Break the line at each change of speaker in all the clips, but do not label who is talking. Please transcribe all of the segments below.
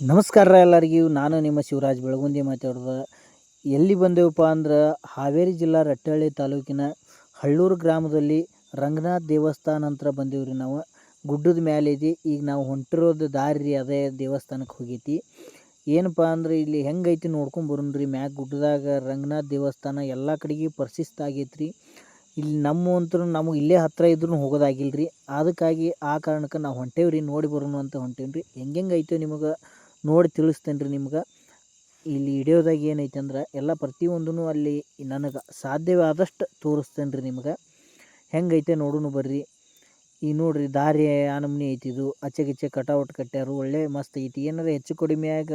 ನಮಸ್ಕಾರ ಎಲ್ಲರಿಗೂ. ನಾನು ನಿಮ್ಮ ಶಿವರಾಜ್ ಬೆಳಗುಂದಿ ಮಾತಾಡೋದು. ಎಲ್ಲಿ ಬಂದೆವಪ್ಪ ಅಂದ್ರೆ ಹಾವೇರಿ ಜಿಲ್ಲಾ ರಟ್ಟಹಳ್ಳಿ ತಾಲೂಕಿನ ಹಳ್ಳೂರು ಗ್ರಾಮದಲ್ಲಿ ರಂಗನಾಥ್ ದೇವಸ್ಥಾನ ಅಂತ ಬಂದೇವ್ರಿ ನಾವು. ಗುಡ್ಡದ ಮೇಲೆ ಇದೆ ಈಗ ನಾವು ಹೊಂಟಿರೋದು ದಾರಿ ರೀ ಅದೇ ದೇವಸ್ಥಾನಕ್ಕೆ ಹೋಗೈತಿ. ಏನಪ್ಪ ಅಂದ್ರೆ ಇಲ್ಲಿ ಹೆಂಗೈತಿ ನೋಡ್ಕೊಂಡು ರೀ. ಮ್ಯಾಗ ಗುಡ್ಡದಾಗ ರಂಗನಾಥ್ ದೇವಸ್ಥಾನ ಎಲ್ಲ ಕಡೆಗೆ ಪ್ರಸಿದ್ಧ ಆಗೈತೆ ಇಲ್ಲಿ ನಮ್ಮ ಅಂತೂ ನಮಗೆ ಇಲ್ಲೇ ಹತ್ತಿರ ಇದ್ರೂ ಹೋಗೋದಾಗಿಲ್ಲ ರೀ ಅದಕ್ಕಾಗಿ ಆ ಕಾರಣಕ್ಕೆ ನಾವು ಹೊಂಟೇವ್ರಿ ನೋಡಿ ಬರೋಣ ಅಂತ ಹೊಂಟೇವ್ರಿ ರೀ ಹೆಂಗೆಂಗೆ ಐತೆ ನಿಮಗೆ ನೋಡಿ ತಿಳಿಸ್ತೇನೆ ರೀ ನಿಮ್ಗೆ. ಇಲ್ಲಿ ಹಿಡಿಯೋದಾಗ ಏನೈತೆ ಅಂದ್ರೆ ಎಲ್ಲ ಪ್ರತಿಯೊಂದೂ ಅಲ್ಲಿ ನನಗೆ ಸಾಧ್ಯವಾದಷ್ಟು ತೋರಿಸ್ತೇನೆ ರೀ ನಿಮ್ಗೆ. ಹೆಂಗೈತೆ ನೋಡೋಣ ಬರ್ರಿ. ಈ ನೋಡ್ರಿ ದಾರಿ ಆ ನಮ್ನಿ ಐತಿ ಇದು. ಕಿಚ್ಚೆ ಕಟಾವಟ್ ಕಟ್ಟ್ಯಾರು ಒಳ್ಳೆ ಮಸ್ತ್ ಐತಿ. ಏನಾರ ಹೆಚ್ಚು ಕಡಿಮೆಯಾಗ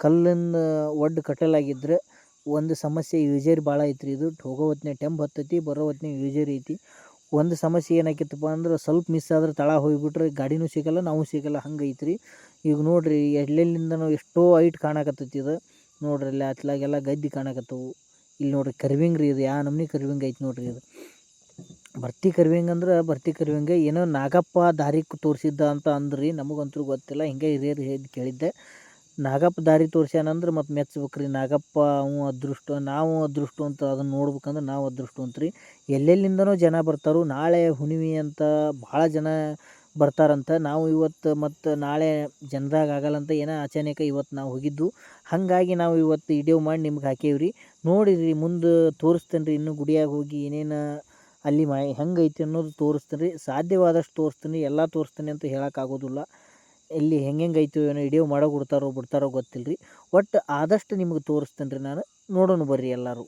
ಕಲ್ಲಿಂದ ಒಡ್ಡು ಕಟ್ಟಲಾಗಿದ್ರೆ ಒಂದು ಸಮಸ್ಯೆ ಯೂಜೇರಿ ಭಾಳ ಐತ್ರಿ ಇದು. ಹೋಗೋ ಹೊತ್ನ್ಯಾಗ ಟೆಂಪ್ ಹತ್ತೈತಿ, ಬರೋ ಹೊತ್ತಿನ ಯೂಜೇರಿ ಐತಿ. ಒಂದು ಸಮಸ್ಯೆ ಏನಾಕಿತ್ತಪ್ಪ ಅಂದ್ರೆ ಸ್ವಲ್ಪ ಮಿಸ್ ಆದ್ರೆ ತಳ ಹೋಗಿಬಿಟ್ರೆ ಗಾಡಿನೂ ಸಿಗಲ್ಲ, ನಾವು ಸಿಗಲ್ಲ. ಹಂಗೆ ಐತ್ರಿ ಈಗ ನೋಡಿರಿ ಎಲ್ಲೆಲ್ಲಿಂದನೋ ಎಷ್ಟೋ ಹೈಟ್ ಕಾಣಕತ್ತೈತಿ ಇದು. ನೋಡ್ರಿ ಇಲ್ಲಿ ಅತ್ಲಾಗೆಲ್ಲ ಗದ್ದೆ ಕಾಣಕತ್ತವು. ಇಲ್ಲಿ ನೋಡ್ರಿ ಕರ್ವಿಂಗ್ ರೀ ಇದು. ಯಾ ನಮೂನಿ ಕರ್ವಿಂಗ್ ಐತಿ ನೋಡ್ರಿ ಇದು. ಭರ್ತಿ ಕರ್ವಿಂಗ್ ಅಂದ್ರೆ ಭರ್ತಿ ಕರ್ವಿಂಗ್ ಏನೋ ನಾಗಪ್ಪ ದಾರಿ ತೋರಿಸಿದ್ದ ಅಂತ ಅಂದ್ರಿ. ನಮಗಂತೂ ಗೊತ್ತಿಲ್ಲ. ಹಿಂಗೆ ಹಿರಿಯರು ಹೇಳಿ ಕೇಳಿದ್ದೆ. ನಾಗಪ್ಪ ದಾರಿ ತೋರಿಸ್ಯಾನಂದ್ರೆ ಮತ್ತೆ ಮೆಚ್ಬೇಕ್ರಿ ನಾಗಪ್ಪ ಅವು ಅದೃಷ್ಟ, ನಾವು ಅದೃಷ್ಟ ಅಂತ ಅದನ್ನು ನೋಡ್ಬೇಕಂದ್ರೆ ನಾವು ಅದೃಷ್ಟ ರೀ. ಎಲ್ಲೆಲ್ಲಿಂದನೋ ಜನ ಬರ್ತಾರೋ. ನಾಳೆ ಹುಣ್ಣಿಮೆ ಅಂತ ಭಾಳ ಜನ ಬರ್ತಾರಂತ. ನಾವು ಇವತ್ತು ಮತ್ತು ನಾಳೆ ಜನರಾಗ ಆಗಲ್ಲಂತ ಏನೋ ಅಚಾನಕ ಇವತ್ತು ನಾವು ಹೋಗಿದ್ದು. ಹಾಗಾಗಿ ನಾವು ಇವತ್ತು ವಿಡಿಯೋ ಮಾಡಿ ನಿಮ್ಗೆ ಹಾಕೇವ್ರಿ. ನೋಡಿರಿ ಮುಂದೆ ತೋರಿಸ್ತೇನೆ ರೀ ಇನ್ನೂ ಗುಡಿಯಾಗ ಹೋಗಿ ಏನೇನು ಅಲ್ಲಿ ಮಾ ಹೆಂಗೈತಿ ಅನ್ನೋದು ತೋರಿಸ್ತೀನಿ ರೀ ಸಾಧ್ಯವಾದಷ್ಟು ತೋರಿಸ್ತೀನಿ ಎಲ್ಲ ತೋರಿಸ್ತೀನಿ ಅಂತ ಹೇಳೋಕ್ಕಾಗೋದಿಲ್ಲ ಇಲ್ಲಿ ಹೆಂಗೆ ಐತೋ ಏನೋ ವಿಡಿಯೋ ಮಾಡೋ ಬಿಡ್ತಾರೋ ಬಿಡ್ತಾರೋ ಗೊತ್ತಿಲ್ಲ ರೀ ಒಟ್ಟು ಆದಷ್ಟು ನಿಮ್ಗೆ ತೋರಿಸ್ತೇನೆ ರೀ ನಾನು. ನೋಡೋಣ ಬರ್ರಿ ಎಲ್ಲರೂ.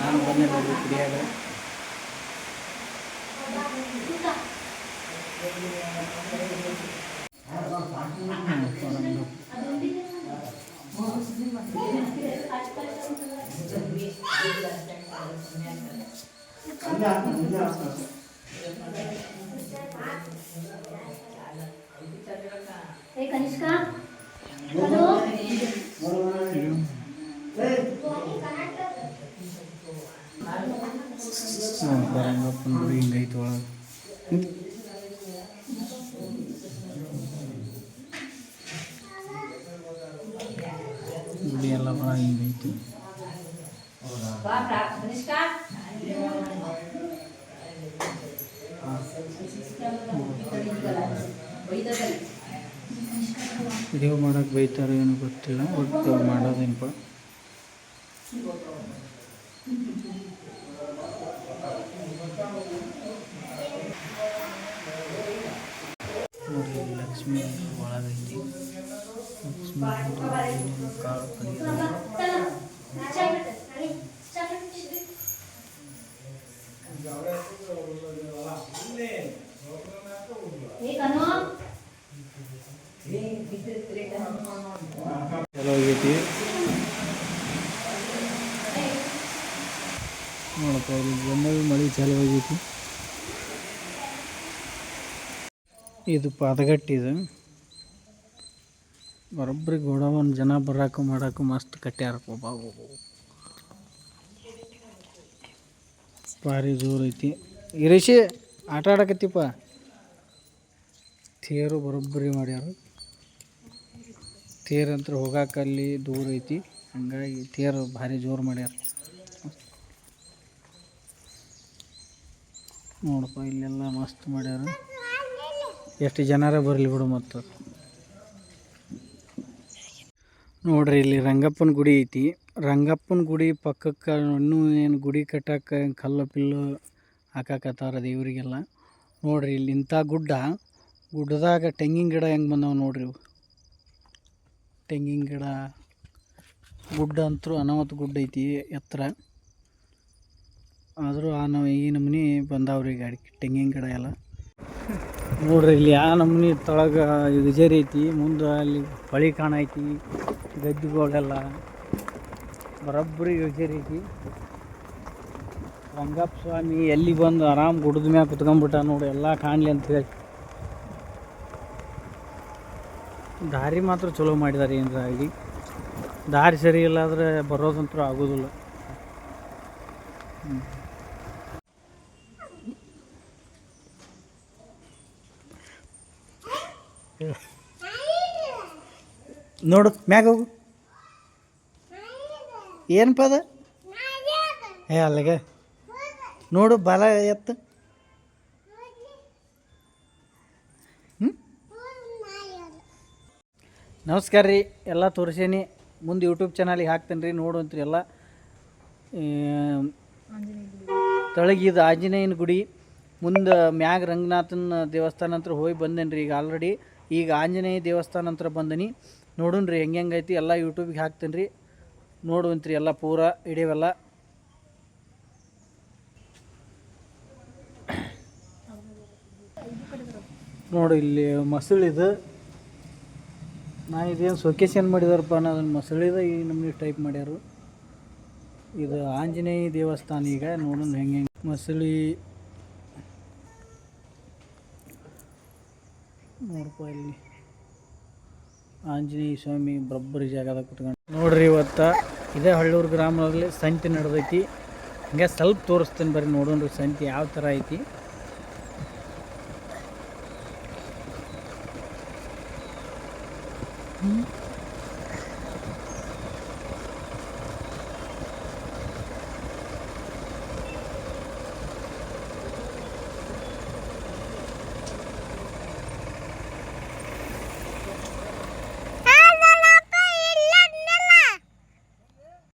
ನಾನು ಬಂದೆ ನೋಡ್ರಿ
कनिष्का हॅलो
ಬರಂಗಪ್ಪನ ಗುಡಿ ಹಿಂಗೈತೆ ಒಳಗೆ
ಇತ್ತು.
ವಿಡಿಯೋ ಮಾಡೋಕ್ಕೆ ಬೈತಾರೆ ಏನು ಗೊತ್ತಿಲ್ಲ ಒಟ್ಟು ಮಾಡೋದೇನಪ್ಪ ಲಕ್ಷ್ಮಿ ಒಳಗೈತಿ. ಲಕ್ಷ್ಮಿ ಕಾಳು ಕಲಿತಾರೆ ಹೋಗೈತಿ ನೋಡಪ್ಪ ಇಲ್ಲಿ ಮಳೆ ಚಾಲು ಆಗೈತಿ ಇದು ಪಾದಗಟ್ಟಿ ಇದು. ಬರೋಬ್ಬರಿ ಗೋಡವನ್ ಜನ ಬರಾಕು ಮಾಡಾಕು ಮಸ್ತ್ ಕಟ್ಟ್ಯಾರಪ್ಪ ಬಾಬು. ಭಾರಿ ಜೋರು ಐತಿ. ಇರಿಸಿ ಆಟ ಆಡಕತ್ತಿಪ್ಪ. ತೇರು ಬರೋಬ್ಬರಿ ಮಾಡ್ಯಾರ. ತೇರಂತ್ರ ಹೋಗಾಕ ಅಲ್ಲಿ ದೂರ ಐತಿ. ಹಂಗಾಗಿ ತೇರು ಭಾರಿ ಜೋರು ಮಾಡ್ಯಾರ. ನೋಡಪ್ಪ, ಇಲ್ಲೆಲ್ಲ ಮಸ್ತ್ ಮಾಡ್ಯಾರ. ಎಷ್ಟು ಜನರ ಬರಲಿ ಬಿಡು ಮತ್ತು. ನೋಡ್ರಿ, ಇಲ್ಲಿ ರಂಗಪ್ಪನ ಗುಡಿ ಐತಿ. ರಂಗಪ್ಪನ ಗುಡಿ ಪಕ್ಕಕ್ಕೆ ಇನ್ನೂ ಏನು ಗುಡಿ ಕಟ್ಟಕ್ಕೆ ಕಲ್ಲು ಪಿಲ್ಲು ಹಾಕಾಕತ್ತಾರ ದೇವರಿಗೆಲ್ಲ. ನೋಡ್ರಿ, ಇಲ್ಲಿ ಇಂಥ ಗುಡ್ಡ, ಗುಡ್ಡದಾಗ ತೆಂಗಿನ ಗಿಡ ಹೆಂಗೆ ಬಂದಾವೆ ನೋಡ್ರಿ ಇವು. ತೆಂಗಿನ ಗಿಡ, ಗುಡ್ಡ ಅಂತೂ ಅನಾಮತ್ ಗುಡ್ಡ ಐತಿ ಎತ್ತರ. ಆದರೂ ಆ ನಾವು ಈ ನಮೂನಿ ಬಂದಾವ್ರಿ ಗಾಡಿ, ತೆಂಗಿನ ಗಿಡ ಎಲ್ಲ. ನೋಡ್ರಿ ಇಲ್ಲಿ ಆ ನಮೂನಿ ತೊಳಗ ವಿಜೇರಿ ಐತಿ, ಮುಂದೆ ಅಲ್ಲಿ ಹೊಳಿ ಕಾಣೈತಿ ಗದ್ದೆಗಳೆಲ್ಲ ಬರೊಬ್ಬರಿ ವಿಜೇರಿ ಐತಿ. ರಂಗಪ್ಪ ಸ್ವಾಮಿ ಎಲ್ಲಿ ಬಂದು ಆರಾಮ್ ಗುಡ್ಡದ ಮ್ಯಾಗ ಕುತ್ಕೊಂಡ್ಬಿಟ್ಟ ನೋಡಿ, ಎಲ್ಲ ಕಾಣಲಿ ಅಂತ ಹೇಳಿ. ದಾರಿ ಮಾತ್ರ ಚಲೋ ಮಾಡಿದ್ದಾರೆ ಏನರ ಆಗಿ. ದಾರಿ ಸರಿ ಇಲ್ಲ ಆದರೆ ಬರೋದಂತೂ ಆಗೋದಿಲ್ಲ. ನೋಡು ಮ್ಯಾಗ ಹೋಗು. ಏನಪ್ಪ ಅದ? ಏ ಅಲ್ಲಿಗೆ. ನೋಡು ಬಾಲ ಎತ್ತು. ನಮಸ್ಕಾರ ರೀ, ಎಲ್ಲ ತೋರಿಸೇನಿ. ಮುಂದೆ ಯೂಟ್ಯೂಬ್ ಚಾನಲಿಗೆ ಹಾಕ್ತೇನೆ ರೀ ನೋಡುವಂತ್ರಿ ಎಲ್ಲ. ತಳಗಿದ ಆಂಜನೇಯನ ಗುಡಿ, ಮುಂದೆ ಮ್ಯಾಗ ರಂಗನಾಥನ ದೇವಸ್ಥಾನ ಅಂತ ಹೋಗಿ ಬಂದೇನಿ ರೀ ಈಗ ಆಲ್ರೆಡಿ ಈಗ ಆಂಜನೇಯ ದೇವಸ್ಥಾನ ಅಂತ ಬಂದನಿ. ನೋಡೋಣ ರೀ, ಹೆಂಗೆ ಹೆಂಗೈತಿ ಎಲ್ಲ ಯೂಟ್ಯೂಬಿಗೆ ಹಾಕ್ತೇನೆ ರೀ. ನೋಡುವಂತ್ರಿ ಎಲ್ಲ ಪೂರ ಹಿಡಿಯವೆಲ್ಲ. ನೋಡಿ ಇಲ್ಲಿ ಮಸಳಿದು ನಾ ಇದೇನು ಸೊಕೇಶ್ ಏನು ಮಾಡಿದಾರಪ್ಪ ಅನ್ನೋದನ್ನು ಮಸಳಿದ ಈ ನಮಗೆ ಟೈಪ್ ಮಾಡ್ಯಾರು. ಇದು ಆಂಜನೇಯ ದೇವಸ್ಥಾನ ಈಗ, ನೋಡೋಣ ಹೆಂಗೆ ಹೆಂಗೆ ಮಸಳಿ. ನೋಡಪ್ಪ ಇಲ್ಲಿ. ಆಂಜನೇಯ ಸ್ವಾಮಿ ಬ್ರಬ್ಬರಿ ಜಾಗದಾಗ ಕುತ್ಕೊಂಡು. ನೋಡ್ರಿ ಇವತ್ತು ಇದೇ ಹಳ್ಳೂರು ಗ್ರಾಮದಲ್ಲಿ ಸಂತೆ ನಡೆದೈತಿ. ಹಂಗೆ ಸ್ವಲ್ಪ ತೋರಿಸ್ತೀನಿ ಬರ್ರಿ ನೋಡೋಣ ಸಂತೆ ಯಾವ ಥರ ಐತಿ. 嗯。